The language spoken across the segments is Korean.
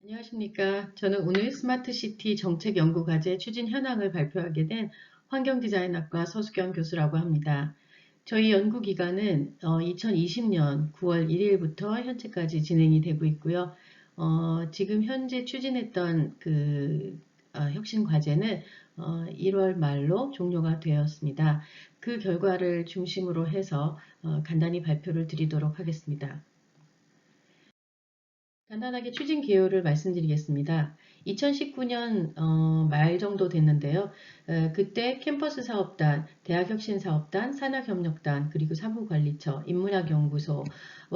안녕하십니까. 저는 오늘 스마트시티 정책연구과제 추진 현황을 발표하게 된 환경디자인학과 서수경 교수라고 합니다. 저희 연구기간은 2020년 9월 1일부터 현재까지 진행이 되고 있고요. 어, 지금 현재 추진했던 그 어, 혁신 과제는 1월 말로 종료가 되었습니다. 그 결과를 중심으로 해서 어, 간단히 발표를 드리도록 하겠습니다. 간단하게 추진 개요를 말씀드리겠습니다. 2019년 어, 말 정도 됐는데요. 에, 그때 캠퍼스 사업단, 대학혁신사업단, 산학협력단, 그리고 사무관리처, 인문학연구소와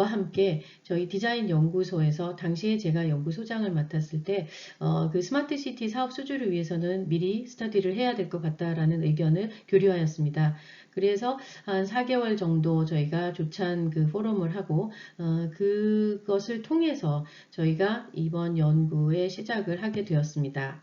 함께 저희 디자인연구소에서 당시에 제가 연구소장을 맡았을 때 어, 그 스마트시티 사업 수주를 위해서는 미리 스터디를 해야 될 것 같다라는 의견을 교류하였습니다. 그래서 한 4개월 정도 저희가 조찬 그 포럼을 하고 어, 그것을 통해서 저희가 이번 연구의 시작을 하게 되었습니다.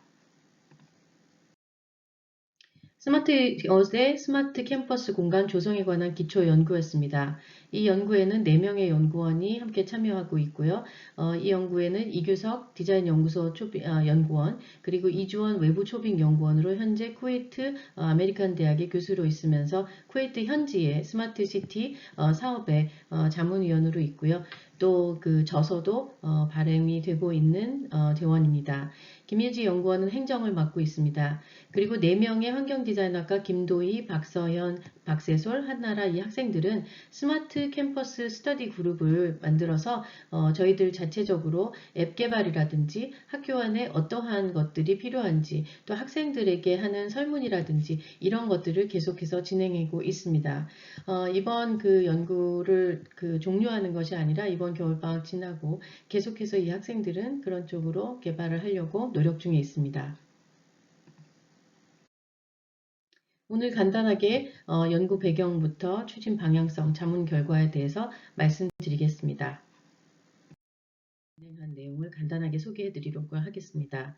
스마트 어제 스마트 캠퍼스 공간 조성에 관한 기초 연구였습니다. 이 연구에는 4명의 연구원이 함께 참여하고 있고요. 어, 이 연구에는 이규석 디자인 연구소 초빙, 아, 연구원 그리고 이주원 외부 초빙 연구원으로 현재 쿠웨이트 어, 아메리칸 대학의 교수로 있으면서 쿠웨이트 현지의 스마트 시티 어, 사업의 어, 자문위원으로 있고요. 또 그 저서도 어, 발행이 되고 있는 어, 대원입니다. 김예지 연구원은 행정을 맡고 있습니다. 그리고 4명의 환경디자인학과 김도희, 박서현, 박세솔, 한나라 이 학생들은 스마트 캠퍼스 스터디 그룹을 만들어서 어, 저희들 자체적으로 앱 개발이라든지 학교 안에 어떠한 것들이 필요한지 또 학생들에게 하는 설문이라든지 이런 것들을 계속해서 진행하고 있습니다. 어, 이번 그 연구를 그 종료하는 것이 아니라 이번 겨울방학 지나고 계속해서 이 학생들은 그런 쪽으로 개발을 하려고 노력 중에 있습니다. 오늘 간단하게 어, 연구 배경부터 추진 방향성, 자문 결과에 대해서 말씀드리겠습니다. 진행한 내용을 간단하게 소개해 드리려고 하겠습니다.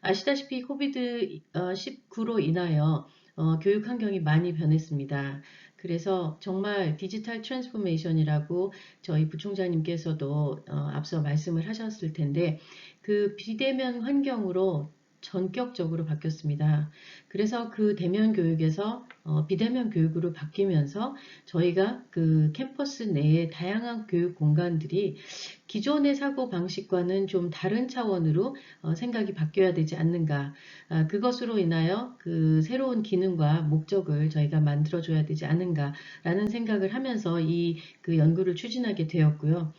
아시다시피 코비드 19로 인하여 어, 교육 환경이 많이 변했습니다. 그래서 정말 디지털 트랜스포메이션이라고 저희 부총장님께서도 어, 앞서 말씀을 하셨을 텐데 그 비대면 환경으로 전격적으로 바뀌었습니다. 그래서 그 대면 교육에서 어, 비대면 교육으로 바뀌면서 저희가 그 캠퍼스 내에 다양한 교육 공간들이 기존의 사고 방식과는 좀 다른 차원으로 어, 생각이 바뀌어야 되지 않는가. 아, 그것으로 인하여 그 새로운 기능과 목적을 저희가 만들어줘야 되지 않는가라는 생각을 하면서 이 그 연구를 추진하게 되었고요.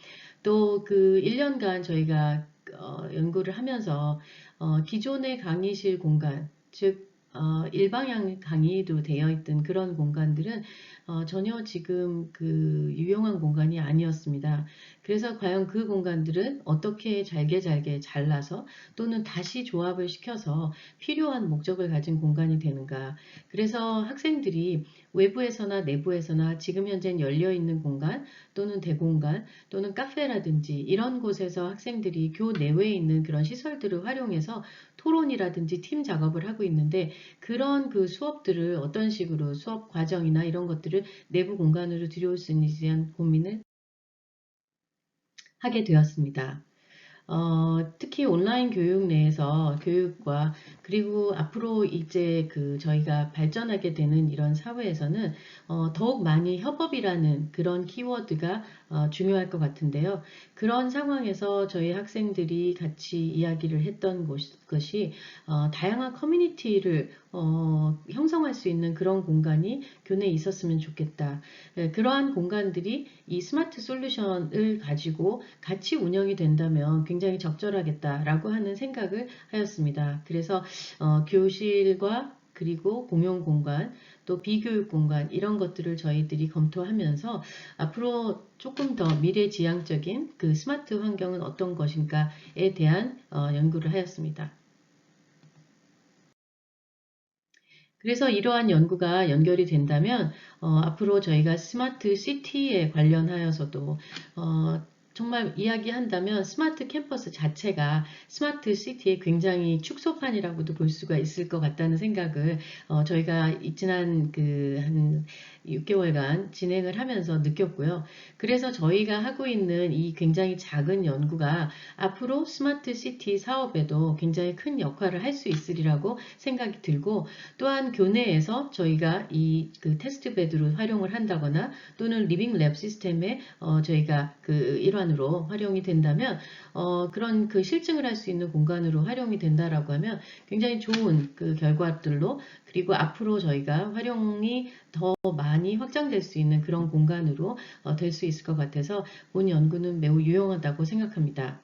또 그 1년간 저희가 어, 연구를 하면서 어, 기존의 강의실 공간, 즉 어, 일방향 강의도 되어 있던 그런 공간들은 어, 전혀 지금 그 유용한 공간이 아니었습니다. 그래서 과연 그 공간들은 어떻게 잘게 잘게 잘라서 또는 다시 조합을 시켜서 필요한 목적을 가진 공간이 되는가. 그래서 학생들이 외부에서나 내부에서나 지금 현재 열려 있는 공간 또는 대공간 또는 카페라든지 이런 곳에서 학생들이 교 내외에 있는 그런 시설들을 활용해서 토론이라든지 팀 작업을 하고 있는데 그런 그 수업들을 어떤 식으로 수업 과정이나 이런 것들을 내부 공간으로 들여올 수 있는지에 대한 고민을 하게 되었습니다. 어, 특히 온라인 교육 내에서 교육과 그리고 앞으로 이제 그 저희가 발전하게 되는 이런 사회에서는 어, 더욱 많이 협업이라는 그런 키워드가 어, 중요할 것 같은데요. 그런 상황에서 저희 학생들이 같이 이야기를 했던 것이 어, 다양한 커뮤니티를 어, 형성할 수 있는 그런 공간이 교내에 있었으면 좋겠다. 네, 그러한 공간들이 이 스마트 솔루션을 가지고 같이 운영이 된다면 굉장히 적절하겠다라고 하는 생각을 하였습니다. 그래서 어, 교실과 그리고 공용 공간, 또 비교육 공간 이런 것들을 저희들이 검토하면서 앞으로 조금 더 미래 지향적인 그 스마트 환경은 어떤 것인가에 대한 어, 연구를 하였습니다. 그래서 이러한 연구가 연결이 된다면 어, 앞으로 저희가 스마트 시티에 관련하여서도 어, 정말 이야기한다면 스마트 캠퍼스 자체가 스마트 시티의 굉장히 축소판이라고도 볼 수가 있을 것 같다는 생각을 어, 저희가 지난 그 한 6개월간 진행을 하면서 느꼈고요. 그래서 저희가 하고 있는 이 굉장히 작은 연구가 앞으로 스마트 시티 사업에도 굉장히 큰 역할을 할 수 있으리라고 생각이 들고 또한 교내에서 저희가 이 그 테스트 베드로 활용을 한다거나 또는 리빙 랩 시스템에 어, 저희가 그 일환으로 활용이 된다면 어, 그런 그 실증을 할 수 있는 공간으로 활용이 된다라고 하면 굉장히 좋은 그 결과들로 그리고 앞으로 저희가 활용이 더 많이 확장될 수 있는 그런 공간으로 어, 될 수 있을 것 같아서 본 연구는 매우 유용하다고 생각합니다.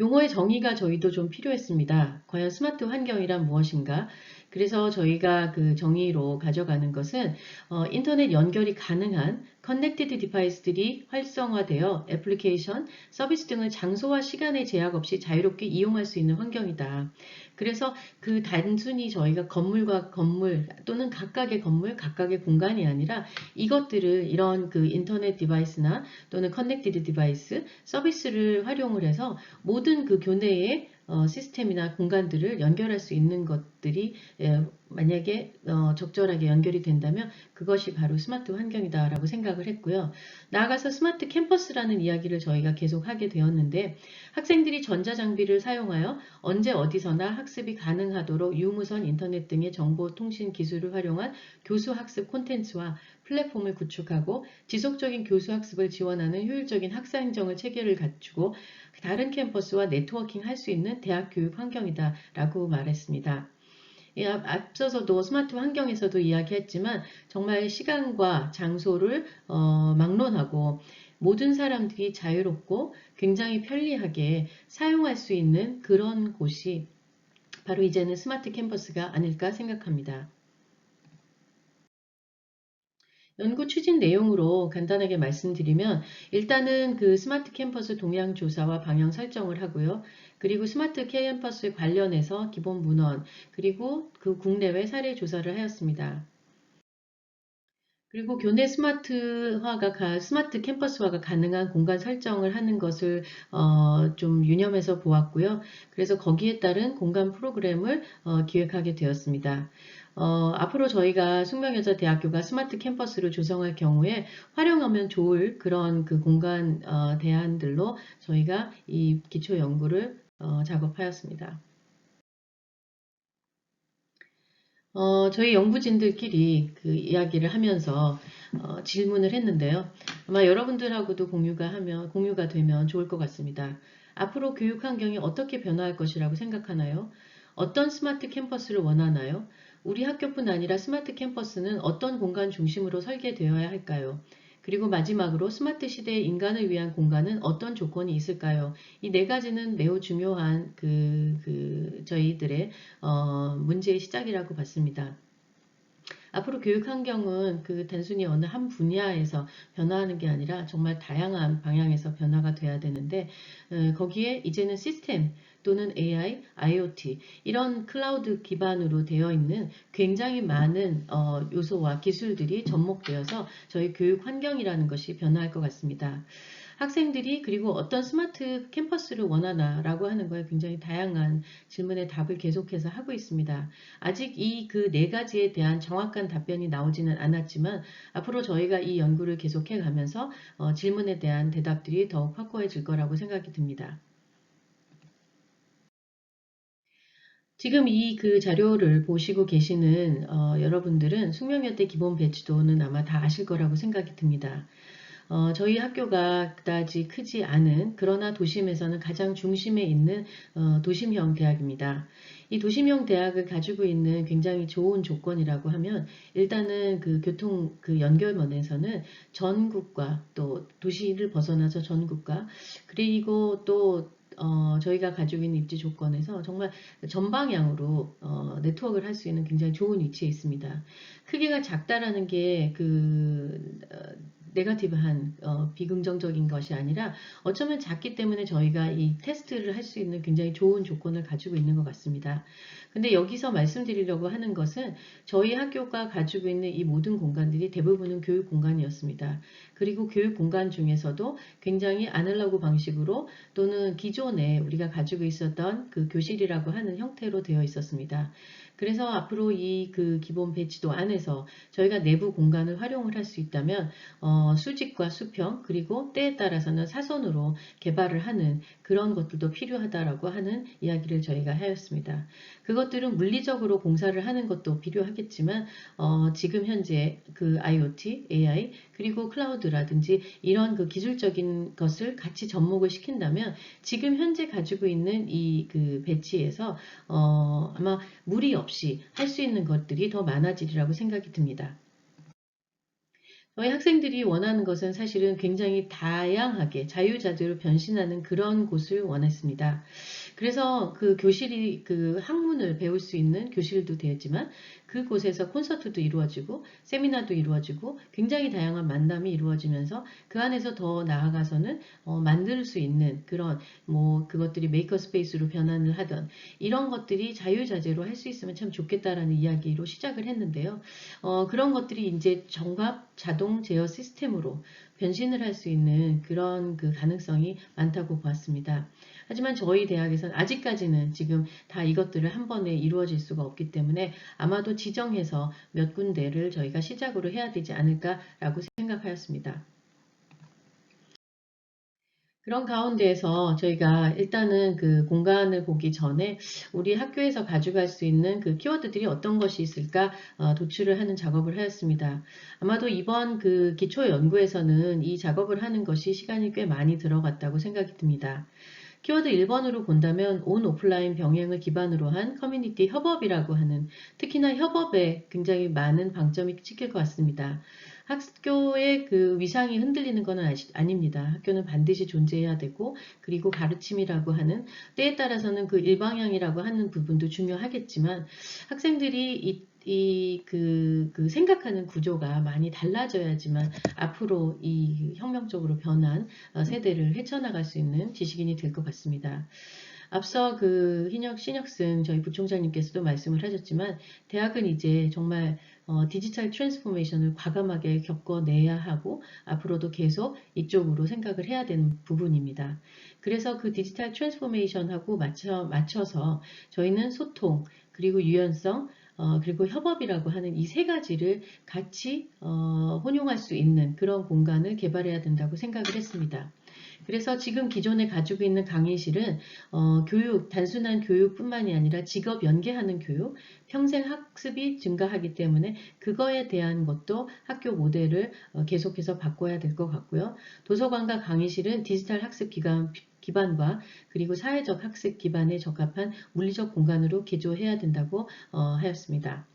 용어의 정의가 저희도 좀 필요했습니다. 과연 스마트 환경이란 무엇인가? 그래서 저희가 그 정의로 가져가는 것은 어, 인터넷 연결이 가능한 커넥티드 디바이스들이 활성화되어 애플리케이션, 서비스 등을 장소와 시간의 제약 없이 자유롭게 이용할 수 있는 환경이다. 그래서 그 단순히 저희가 건물과 건물 또는 각각의 건물, 각각의 공간이 아니라 이것들을 이런 그 인터넷 디바이스나 또는 커넥티드 디바이스 서비스를 활용을 해서 모든 그 교내의 어, 시스템이나 공간들을 연결할 수 있는 것들이 예, 만약에 어, 적절하게 연결이 된다면 그것이 바로 스마트 환경이다라고 생각을 했고요. 나아가서 스마트 캠퍼스라는 이야기를 저희가 계속 하게 되었는데 학생들이 전자장비를 사용하여 언제 어디서나 학습이 가능하도록 유무선 인터넷 등의 정보통신 기술을 활용한 교수학습 콘텐츠와 플랫폼을 구축하고 지속적인 교수학습을 지원하는 효율적인 학사 행정을 체계를 갖추고 다른 캠퍼스와 네트워킹 할 수 있는 대학 교육 환경이다 라고 말했습니다. 예, 앞서서도 스마트 환경에서도 이야기했지만 정말 시간과 장소를 어, 막론하고 모든 사람들이 자유롭고 굉장히 편리하게 사용할 수 있는 그런 곳이 바로 이제는 스마트 캠퍼스가 아닐까 생각합니다. 연구 추진 내용으로 간단하게 말씀드리면 일단은 그 스마트 캠퍼스 동향 조사와 방향 설정을 하고요. 그리고 스마트 캠퍼스 관련해서 기본 문헌 그리고 그 국내외 사례 조사를 하였습니다. 그리고 교내 스마트화가 스마트 캠퍼스화가 가능한 공간 설정을 하는 것을 어, 좀 유념해서 보았고요. 그래서 거기에 따른 공간 프로그램을 어, 기획하게 되었습니다. 어, 앞으로 저희가 숙명여자대학교가 스마트 캠퍼스를 조성할 경우에 활용하면 좋을 그런 그 공간 어, 대안들로 저희가 이 기초 연구를 어, 작업하였습니다. 어, 저희 연구진들끼리 그 이야기를 하면서 어, 질문을 했는데요. 아마 여러분들하고도 공유가 하면 공유가 되면 좋을 것 같습니다. 앞으로 교육 환경이 어떻게 변화할 것이라고 생각하나요? 어떤 스마트 캠퍼스를 원하나요? 우리 학교뿐 아니라 스마트 캠퍼스는 어떤 공간 중심으로 설계되어야 할까요? 그리고 마지막으로 스마트 시대의 인간을 위한 공간은 어떤 조건이 있을까요? 이 네 가지는 매우 중요한 그, 그 저희들의 어, 문제의 시작이라고 봤습니다. 앞으로 교육 환경은 그 단순히 어느 한 분야에서 변화하는 게 아니라 정말 다양한 방향에서 변화가 돼야 되는데 어, 거기에 이제는 시스템 또는 AI, IoT 이런 클라우드 기반으로 되어 있는 굉장히 많은 어, 요소와 기술들이 접목되어서 저희 교육 환경이라는 것이 변화할 것 같습니다. 학생들이 그리고 어떤 스마트 캠퍼스를 원하나 라고 하는 거에 굉장히 다양한 질문에 답을 계속해서 하고 있습니다. 아직 이 그 네 가지에 대한 정확한 답변이 나오지는 않았지만 앞으로 저희가 이 연구를 계속해 가면서 어, 질문에 대한 대답들이 더욱 확고해질 거라고 생각이 듭니다. 지금 이 그 자료를 보시고 계시는 어, 여러분들은 숙명여대 기본 배치도는 아마 다 아실 거라고 생각이 듭니다. 어, 저희 학교가 그다지 크지 않은 그러나 도심에서는 가장 중심에 있는 어, 도심형 대학입니다. 이 도심형 대학을 가지고 있는 굉장히 좋은 조건이라고 하면 일단은 그 교통 그 연결면에서는 전국과 또 도시를 벗어나서 전국과 그리고 또 어, 저희가 가지고 있는 입지 조건에서 정말 전방향으로 어, 네트워크를 할 수 있는 굉장히 좋은 위치에 있습니다. 크기가 작다라는 게그 어, 네가티브한 어, 비긍정적인 것이 아니라 어쩌면 작기 때문에 저희가 이 테스트를 할 수 있는 굉장히 좋은 조건을 가지고 있는 것 같습니다. 근데 여기서 말씀드리려고 하는 것은 저희 학교가 가지고 있는 이 모든 공간들이 대부분은 교육 공간이었습니다. 그리고 교육 공간 중에서도 굉장히 아날로그 방식으로 또는 기존에 우리가 가지고 있었던 그 교실이라고 하는 형태로 되어 있었습니다. 그래서 앞으로 이 그 기본 배치도 안에서 저희가 내부 공간을 활용을 할 수 있다면 어, 수직과 수평 그리고 때에 따라서는 사선으로 개발을 하는 그런 것들도 필요하다라고 하는 이야기를 저희가 하였습니다. 그것 들은 물리적으로 공사를 하는 것도 필요하겠지만 어, 지금 현재 그 IoT, AI 그리고 클라우드라든지 이런 그 기술적인 것을 같이 접목을 시킨다면 지금 현재 가지고 있는 이 그 배치에서 어, 아마 무리 없이 할 수 있는 것들이 더 많아지리라고 생각이 듭니다. 저희 학생들이 원하는 것은 사실은 굉장히 다양하게 자유자재로 변신하는 그런 곳을 원했습니다. 그래서 그 교실이 그 학문을 배울 수 있는 교실도 되었지만 그곳에서 콘서트도 이루어지고 세미나도 이루어지고 굉장히 다양한 만남이 이루어지면서 그 안에서 더 나아가서는 어, 만들 수 있는 그런 뭐 그것들이 메이커 스페이스로 변환을 하던 이런 것들이 자유자재로 할 수 있으면 참 좋겠다라는 이야기로 시작을 했는데요. 어, 그런 것들이 이제 정갑 자동 제어 시스템으로 변신을 할 수 있는 그런 그 가능성이 많다고 보았습니다. 하지만 저희 대학에서는 아직까지는 지금 다 이것들을 한 번에 이루어질 수가 없기 때문에 아마도 지정해서 몇 군데를 저희가 시작으로 해야 되지 않을까라고 생각하였습니다. 그런 가운데에서 저희가 일단은 그 공간을 보기 전에 우리 학교에서 가져갈 수 있는 그 키워드들이 어떤 것이 있을까 어, 도출을 하는 작업을 하였습니다. 아마도 이번 그 기초 연구에서는 이 작업을 하는 것이 시간이 꽤 많이 들어갔다고 생각이 듭니다. 키워드 1번으로 본다면 온 오프라인 병행을 기반으로 한 커뮤니티 협업이라고 하는 특히나 협업에 굉장히 많은 방점이 찍힐 것 같습니다. 학교의 그 위상이 흔들리는 것은 아닙니다. 학교는 반드시 존재해야 되고 그리고 가르침이라고 하는 때에 따라서는 그 일방향이라고 하는 부분도 중요하겠지만 학생들이 이 이, 그, 그 생각하는 구조가 많이 달라져야지만 앞으로 이 혁명적으로 변한 어, 세대를 헤쳐나갈 수 있는 지식인이 될 것 같습니다. 앞서 그 hin혁, 신혁승 저희 부총장님께서도 말씀을 하셨지만 대학은 이제 정말 어, 디지털 트랜스포메이션을 과감하게 겪어내야 하고 앞으로도 계속 이쪽으로 생각을 해야 되는 부분입니다. 그래서 그 디지털 트랜스포메이션하고 맞춰, 맞춰서 저희는 소통 그리고 유연성 어, 그리고 협업이라고 하는 이 세 가지를 같이 어, 혼용할 수 있는 그런 공간을 개발해야 된다고 생각을 했습니다. 그래서 지금 기존에 가지고 있는 강의실은 어, 교육, 단순한 교육뿐만이 아니라 직업 연계하는 교육, 평생 학습이 증가하기 때문에 그거에 대한 것도 학교 모델을 어, 계속해서 바꿔야 될 것 같고요. 도서관과 강의실은 디지털 학습 기관 기반과 그리고 사회적 학습 기반에 적합한 물리적 공간으로 개조해야 된다고 어, 하였습니다.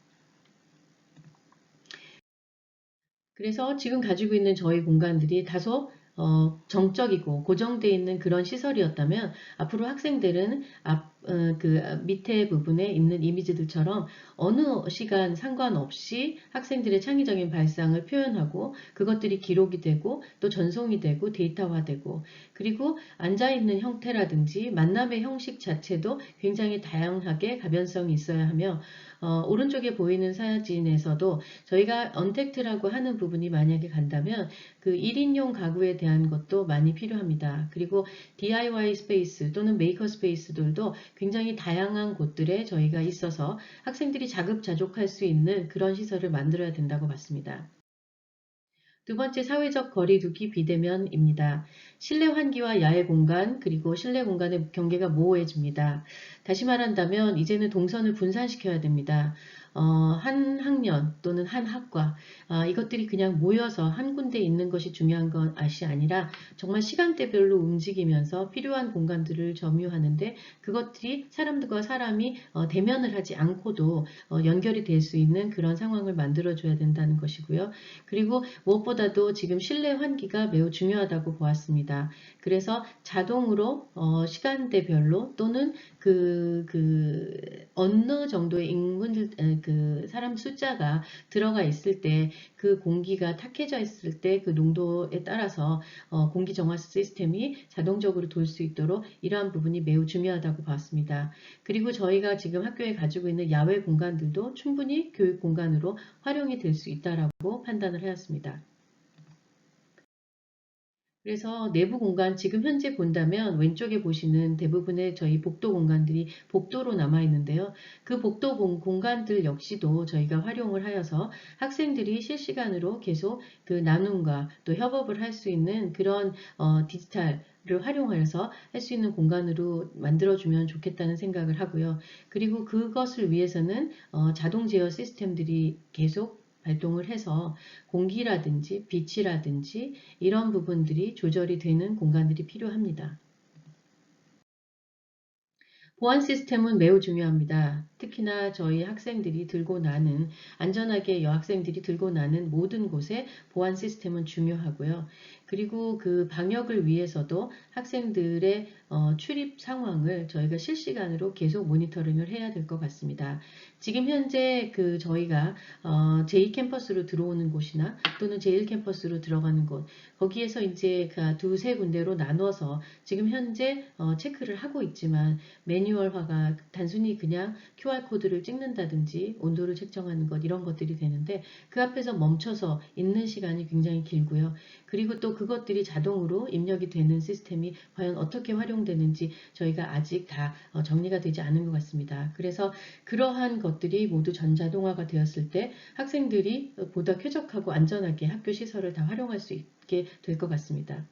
그래서 지금 가지고 있는 저희 공간들이 다소 어, 정적이고 고정되어 있는 그런 시설이었다면 앞으로 학생들은 앞, 어, 그 밑에 부분에 있는 이미지들처럼 어느 시간 상관없이 학생들의 창의적인 발상을 표현하고 그것들이 기록이 되고 또 전송이 되고 데이터화되고 그리고 앉아있는 형태라든지 만남의 형식 자체도 굉장히 다양하게 가변성이 있어야 하며 어, 오른쪽에 보이는 사진에서도 저희가 언택트라고 하는 부분이 만약에 간다면 그 1인용 가구에 대한 것도 많이 필요합니다. 그리고 DIY 스페이스 또는 메이커 스페이스들도 굉장히 다양한 곳들에 저희가 있어서 학생들이 자급자족할 수 있는 그런 시설을 만들어야 된다고 봤습니다. 두 번째 사회적 거리 두기 비대면입니다. 실내 환기와 야외 공간 그리고 실내 공간의 경계가 모호해집니다. 다시 말한다면 이제는 동선을 분산시켜야 됩니다. 어, 한 학년 또는 한 학과 어, 이것들이 그냥 모여서 한 군데 있는 것이 중요한 것이 아니라 정말 시간대별로 움직이면서 필요한 공간들을 점유하는데 그것들이 사람들과 사람이 어, 대면을 하지 않고도 어, 연결이 될 수 있는 그런 상황을 만들어줘야 된다는 것이고요. 그리고 무엇보다도 지금 실내 환기가 매우 중요하다고 보았습니다. 그래서 자동으로 어, 시간대별로 또는 그, 그 어느 정도의 인물 그 사람 숫자가 들어가 있을 때 그 공기가 탁해져 있을 때 그 농도에 따라서 어, 공기 정화 시스템이 자동적으로 돌 수 있도록 이러한 부분이 매우 중요하다고 봤습니다. 그리고 저희가 지금 학교에 가지고 있는 야외 공간들도 충분히 교육 공간으로 활용이 될 수 있다라고 판단을 하였습니다. 그래서 내부 공간 지금 현재 본다면 왼쪽에 보시는 대부분의 저희 복도 공간들이 복도로 남아 있는데요. 그 복도 공간들 역시도 저희가 활용을 하여서 학생들이 실시간으로 계속 그 나눔과 또 협업을 할 수 있는 그런 어, 디지털 를 활용하여서 할 수 있는 공간으로 만들어주면 좋겠다는 생각을 하고요. 그리고 그것을 위해서는 어, 자동 제어 시스템들이 계속 발동을 해서 공기라든지 빛이라든지 이런 부분들이 조절이 되는 공간들이 필요합니다. 보안 시스템은 매우 중요합니다. 특히나 저희 학생들이 들고 나는 안전하게 여학생들이 들고 나는 모든 곳에 보안 시스템은 중요하고요. 그리고 그 방역을 위해서도 학생들의 어, 출입 상황을 저희가 실시간으로 계속 모니터링을 해야 될 것 같습니다. 지금 현재 그 저희가 어, 제2 캠퍼스로 들어오는 곳이나 또는 제1 캠퍼스로 들어가는 곳 거기에서 이제 그 두세 군데로 나눠서 지금 현재 어, 체크를 하고 있지만 매뉴얼화가 단순히 그냥 QR코드를 찍는다든지 온도를 측정하는 것 이런 것들이 되는데 그 앞에서 멈춰서 있는 시간이 굉장히 길고요. 그리고 또 그것들이 자동으로 입력이 되는 시스템이 과연 어떻게 활용되는지 저희가 아직 다 어, 정리가 되지 않은 것 같습니다. 그래서 그러한 것들이 모두 전자동화가 되었을 때 학생들이 보다 쾌적하고 안전하게 학교 시설을 다 활용할 수 있게 될 것 같습니다.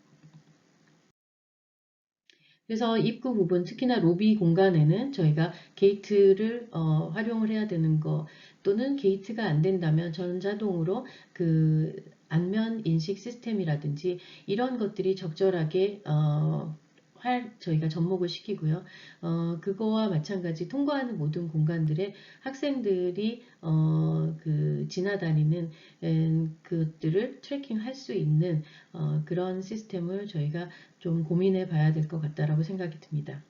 그래서 입구 부분, 특히나 로비 공간에는 저희가 게이트를 어, 활용을 해야 되는 거 또는 게이트가 안 된다면 전자동으로 그 안면 인식 시스템이라든지 이런 것들이 적절하게 어, 할 저희가 접목을 시키고요. 어, 그거와 마찬가지 통과하는 모든 공간들에 학생들이 어, 그 지나다니는 음, 그것들을 트래킹할 수 있는 어, 그런 시스템을 저희가 좀 고민해 봐야 될 것 같다라고 생각이 듭니다.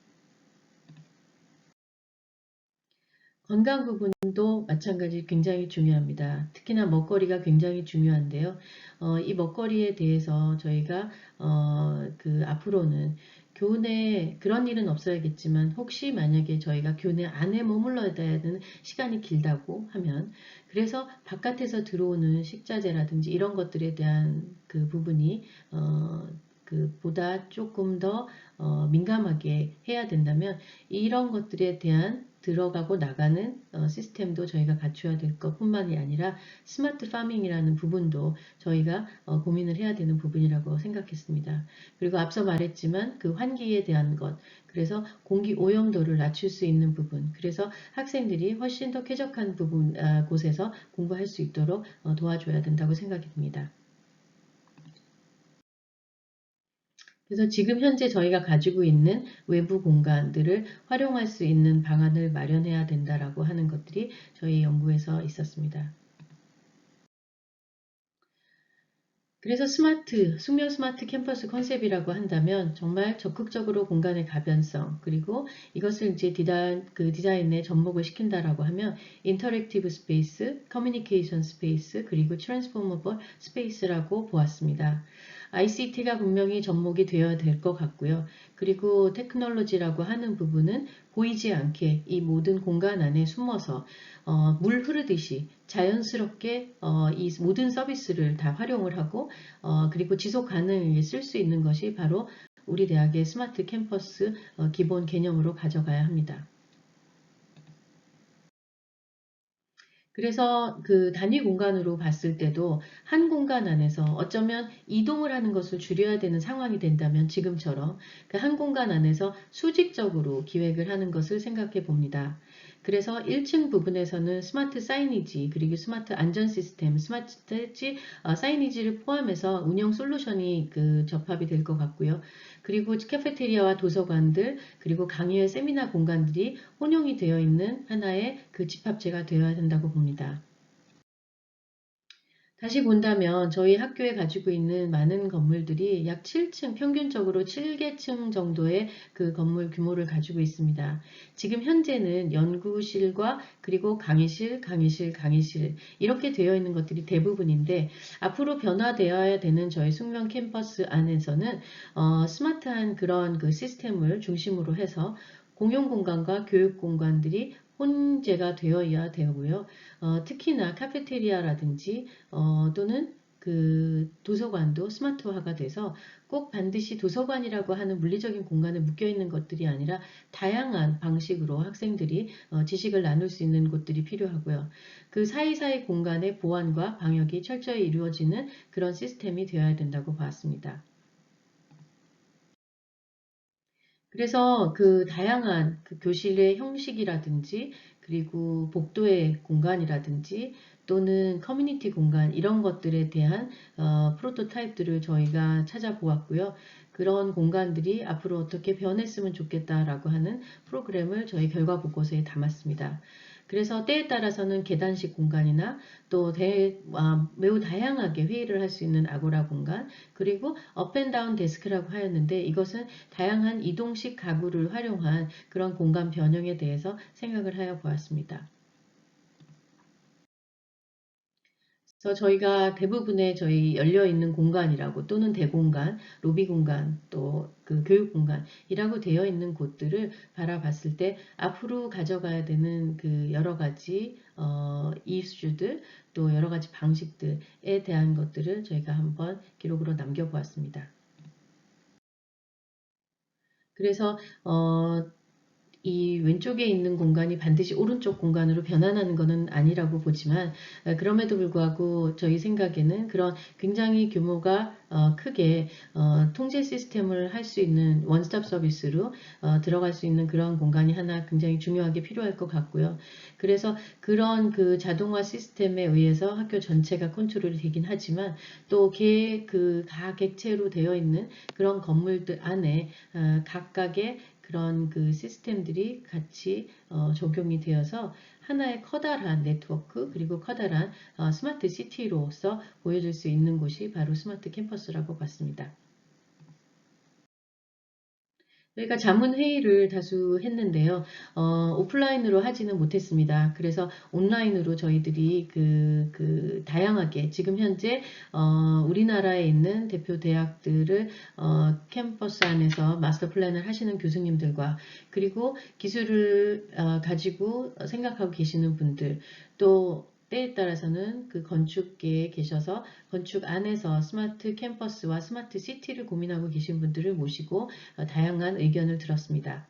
건강 부분도 마찬가지 굉장히 중요합니다. 특히나 먹거리가 굉장히 중요한데요. 어, 이 먹거리에 대해서 저희가 어, 그 앞으로는 교내 그런 일은 없어야겠지만 혹시 만약에 저희가 교내 안에 머물러야 되는 시간이 길다고 하면 그래서 바깥에서 들어오는 식자재라든지 이런 것들에 대한 그 부분이 어, 그 보다 조금 더 어, 민감하게 해야 된다면 이런 것들에 대한 들어가고 나가는 어, 시스템도 저희가 갖춰야 될 것뿐만이 아니라 스마트 파밍이라는 부분도 저희가 어, 고민을 해야 되는 부분이라고 생각했습니다. 그리고 앞서 말했지만 그 환기에 대한 것, 그래서 공기 오염도를 낮출 수 있는 부분, 그래서 학생들이 훨씬 더 쾌적한 부분 아, 곳에서 공부할 수 있도록 어, 도와줘야 된다고 생각이 듭니다. 그래서 지금 현재 저희가 가지고 있는 외부 공간들을 활용할 수 있는 방안을 마련해야 된다라고 하는 것들이 저희 연구에서 있었습니다. 그래서 스마트, 숙명 스마트 캠퍼스 컨셉이라고 한다면 정말 적극적으로 공간의 가변성 그리고 이것을 이제 디자, 그 디자인에 접목을 시킨다라고 하면 인터랙티브 스페이스, 커뮤니케이션 스페이스 그리고 트랜스포머블 스페이스라고 보았습니다. ICT가 분명히 접목이 되어야 될 것 같고요. 그리고 테크놀로지라고 하는 부분은 보이지 않게 이 모든 공간 안에 숨어서 어, 물 흐르듯이 자연스럽게 어, 이 모든 서비스를 다 활용을 하고 어, 그리고 지속 가능하게 쓸 수 있는 것이 바로 우리 대학의 스마트 캠퍼스 어, 기본 개념으로 가져가야 합니다. 그래서 그 단위 공간으로 봤을 때도 한 공간 안에서 어쩌면 이동을 하는 것을 줄여야 되는 상황이 된다면 지금처럼 그 한 공간 안에서 수직적으로 기획을 하는 것을 생각해 봅니다. 그래서 1층 부분에서는 스마트 사이니지 그리고 스마트 안전 시스템, 스마트 어, 사이니지를 포함해서 운영 솔루션이 그 접합이 될 것 같고요. 그리고 카페테리아와 도서관들 그리고 강의회 세미나 공간들이 혼용이 되어 있는 하나의 그 집합체가 되어야 된다고 봅니다. 다시 본다면 저희 학교에 가지고 있는 많은 건물들이 약 7층, 평균적으로 7개층 정도의 그 건물 규모를 가지고 있습니다. 지금 현재는 연구실과 그리고 강의실, 강의실, 강의실 이렇게 되어 있는 것들이 대부분인데 앞으로 변화되어야 되는 저희 숙명 캠퍼스 안에서는 어, 스마트한 그런 그 시스템을 중심으로 해서 공용 공간과 교육 공간들이 혼재가 되어야 되고요. 어, 특히나 카페테리아라든지 어, 또는 그 도서관도 스마트화가 돼서 꼭 반드시 도서관이라고 하는 물리적인 공간에 묶여 있는 것들이 아니라 다양한 방식으로 학생들이 어, 지식을 나눌 수 있는 곳들이 필요하고요. 그 사이사이 공간의 보완과 방역이 철저히 이루어지는 그런 시스템이 되어야 된다고 봤습니다. 그래서 그 다양한 그 교실의 형식이라든지 그리고 복도의 공간이라든지 또는 커뮤니티 공간 이런 것들에 대한 어, 프로토타입들을 저희가 찾아보았고요. 그런 공간들이 앞으로 어떻게 변했으면 좋겠다라고 하는 프로그램을 저희 결과 보고서에 담았습니다. 그래서 때에 따라서는 계단식 공간이나 또 대, 아, 매우 다양하게 회의를 할 수 있는 아고라 공간 그리고 업앤다운 데스크라고 하였는데 이것은 다양한 이동식 가구를 활용한 그런 공간 변형에 대해서 생각을 하여 보았습니다. 그래서 저희가 대부분의 저희 열려있는 공간이라고 또는 대공간, 로비 공간, 또 그 교육 공간이라고 되어 있는 곳들을 바라봤을 때 앞으로 가져가야 되는 그 여러 가지 어, 이슈들 또 여러 가지 방식들에 대한 것들을 저희가 한번 기록으로 남겨보았습니다. 그래서 어, 이 왼쪽에 있는 공간이 반드시 오른쪽 공간으로 변환하는 것은 아니라고 보지만 어, 그럼에도 불구하고 저희 생각에는 그런 굉장히 규모가 어, 크게 어, 통제 시스템을 할 수 있는 원스톱 서비스로 들어갈 수 있는 그런 공간이 하나 굉장히 중요하게 필요할 것 같고요. 그래서 그런 그 자동화 시스템에 의해서 학교 전체가 컨트롤이 되긴 하지만 또그각 객체로 되어 있는 그런 건물들 안에 각각의 그런 그 시스템들이 같이 어, 적용이 되어서 하나의 커다란 네트워크 그리고 커다란 어, 스마트 시티로서 보여줄 수 있는 곳이 바로 스마트 캠퍼스라고 봤습니다. 저희가 자문 회의를 다수 했는데요. 어, 오프라인으로 하지는 못했습니다. 그래서 온라인으로 저희들이 그, 그 다양하게 지금 현재 어, 우리나라에 있는 대표 대학들을 어, 캠퍼스 안에서 마스터 플랜을 하시는 교수님들과 그리고 기술을 어, 가지고 생각하고 계시는 분들 또 때에 따라서는 그 건축계에 계셔서 건축 안에서 스마트 캠퍼스와 스마트 시티를 고민하고 계신 분들을 모시고 어, 다양한 의견을 들었습니다.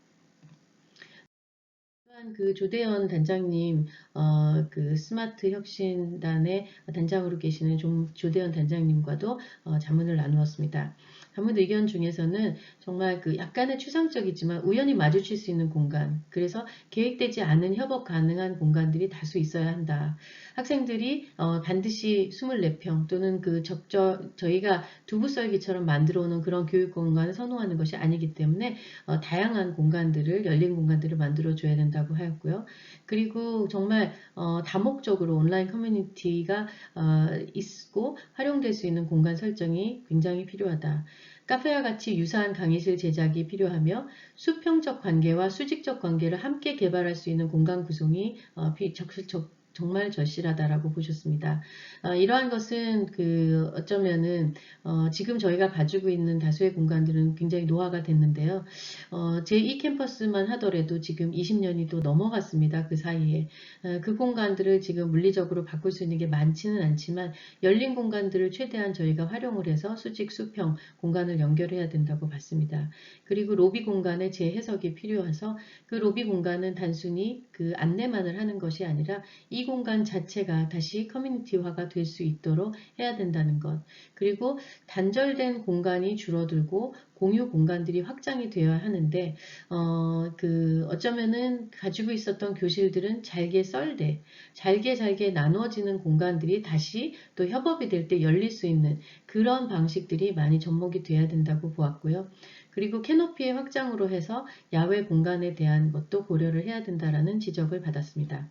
그 조대현 단장님, 어, 그 스마트 혁신단의 단장으로 계시는 좀 조대현 단장님과도 어, 자문을 나누었습니다. 자문 의견 중에서는 정말 그 약간의 추상적이지만 우연히 마주칠 수 있는 공간, 그래서 계획되지 않은 협업 가능한 공간들이 다수 있어야 한다. 학생들이 어, 반드시 24평 또는 그 적절 저희가 두부 썰기처럼 만들어 오는 그런 교육 공간을 선호하는 것이 아니기 때문에 어, 다양한 공간들을 열린 공간들을 만들어 줘야 된다고 하였고요. 그리고 정말 어, 다목적으로 온라인 커뮤니티가 어, 있고 활용될 수 있는 공간 설정이 굉장히 필요하다. 카페와 같이 유사한 강의실 제작이 필요하며 수평적 관계와 수직적 관계를 함께 개발할 수 있는 공간 구성이 어, 적극적 정말 절실하다라고 보셨습니다. 어, 이러한 것은 그 어쩌면은 어, 지금 저희가 가지고 있는 다수의 공간들은 굉장히 노화가 됐는데요. 어, 제2 캠퍼스만 하더라도 지금 20년이 또 넘어갔습니다. 그 사이에 어, 그 공간들을 지금 물리적으로 바꿀 수 있는 게 많지는 않지만 열린 공간들을 최대한 저희가 활용을 해서 수직 수평 공간을 연결해야 된다고 봤습니다. 그리고 로비 공간의 재해석이 필요해서 그 로비 공간은 단순히 그 안내만을 하는 것이 아니라 이 공간 자체가 다시 커뮤니티화가 될 수 있도록 해야 된다는 것. 그리고 단절된 공간이 줄어들고 공유 공간들이 확장이 되어야 하는데 어, 그 어쩌면은 가지고 있었던 교실들은 잘게 썰되 잘게 잘게 나누어지는 공간들이 다시 또 협업이 될 때 열릴 수 있는 그런 방식들이 많이 접목이 돼야 된다고 보았고요. 그리고 캐노피의 확장으로 해서 야외 공간에 대한 것도 고려를 해야 된다라는 지적을 받았습니다.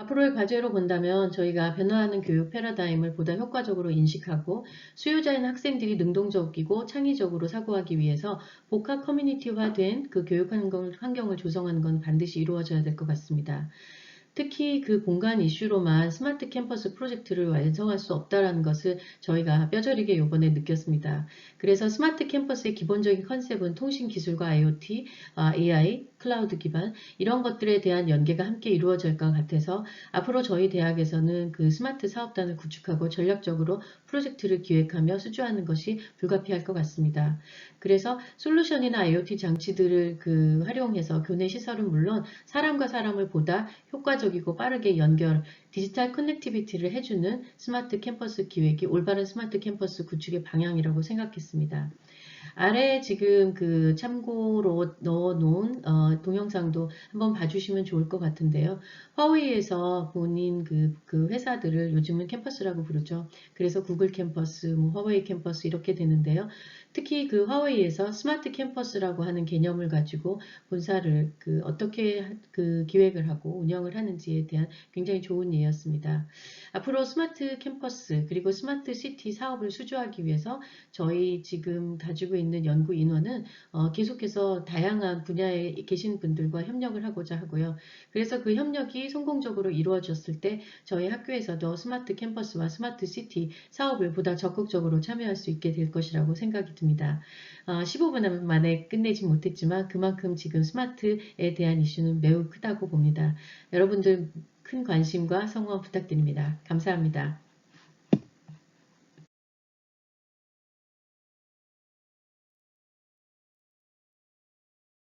앞으로의 과제로 본다면 저희가 변화하는 교육 패러다임을 보다 효과적으로 인식하고 수요자인 학생들이 능동적이고 창의적으로 사고하기 위해서 복합 커뮤니티화된 그 교육 환경- 환경을 조성하는 건 반드시 이루어져야 될 것 같습니다. 특히 그 공간 이슈로만 스마트 캠퍼스 프로젝트를 완성할 수 없다는 것을 저희가 뼈저리게 이번에 느꼈습니다. 그래서 스마트 캠퍼스의 기본적인 컨셉은 통신 기술과 IoT, 아, AI, 클라우드 기반 이런 것들에 대한 연계가 함께 이루어질 것 같아서 앞으로 저희 대학에서는 그 스마트 사업단을 구축하고 전략적으로 프로젝트를 기획하며 수주하는 것이 불가피할 것 같습니다. 그래서 솔루션이나 IoT 장치들을 그 활용해서 교내 시설은 물론 사람과 사람을 보다 효과적이고 빠르게 연결, 디지털 커넥티비티를 해주는 스마트 캠퍼스 기획이 올바른 스마트 캠퍼스 구축의 방향이라고 생각했습니다. 아래에 지금 그 참고로 넣어놓은 어, 동영상도 한번 봐주시면 좋을 것 같은데요. 화웨이에서 본인 그, 그 회사들을 요즘은 캠퍼스라고 부르죠. 그래서 구글 캠퍼스, 뭐 화웨이 캠퍼스 이렇게 되는데요. 특히 그 화웨이에서 스마트 캠퍼스라고 하는 개념을 가지고 본사를 그 어떻게 그 기획을 하고 운영을 하는지에 대한 굉장히 좋은 예였습니다. 앞으로 스마트 캠퍼스 그리고 스마트 시티 사업을 수주하기 위해서 저희 지금 가지고 있는 연구 인원은 어, 계속해서 다양한 분야에 계신 분들과 협력을 하고자 하고요. 그래서 그 협력이 성공적으로 이루어졌을 때 저희 학교에서도 스마트 캠퍼스와 스마트 시티 사업을 보다 적극적으로 참여할 수 있게 될 것이라고 생각이 듭니다. 어, 15분 만에 끝내지 못했지만 그만큼 지금 스마트에 대한 이슈는 매우 크다고 봅니다. 여러분들 큰 관심과 성원 부탁드립니다. 감사합니다.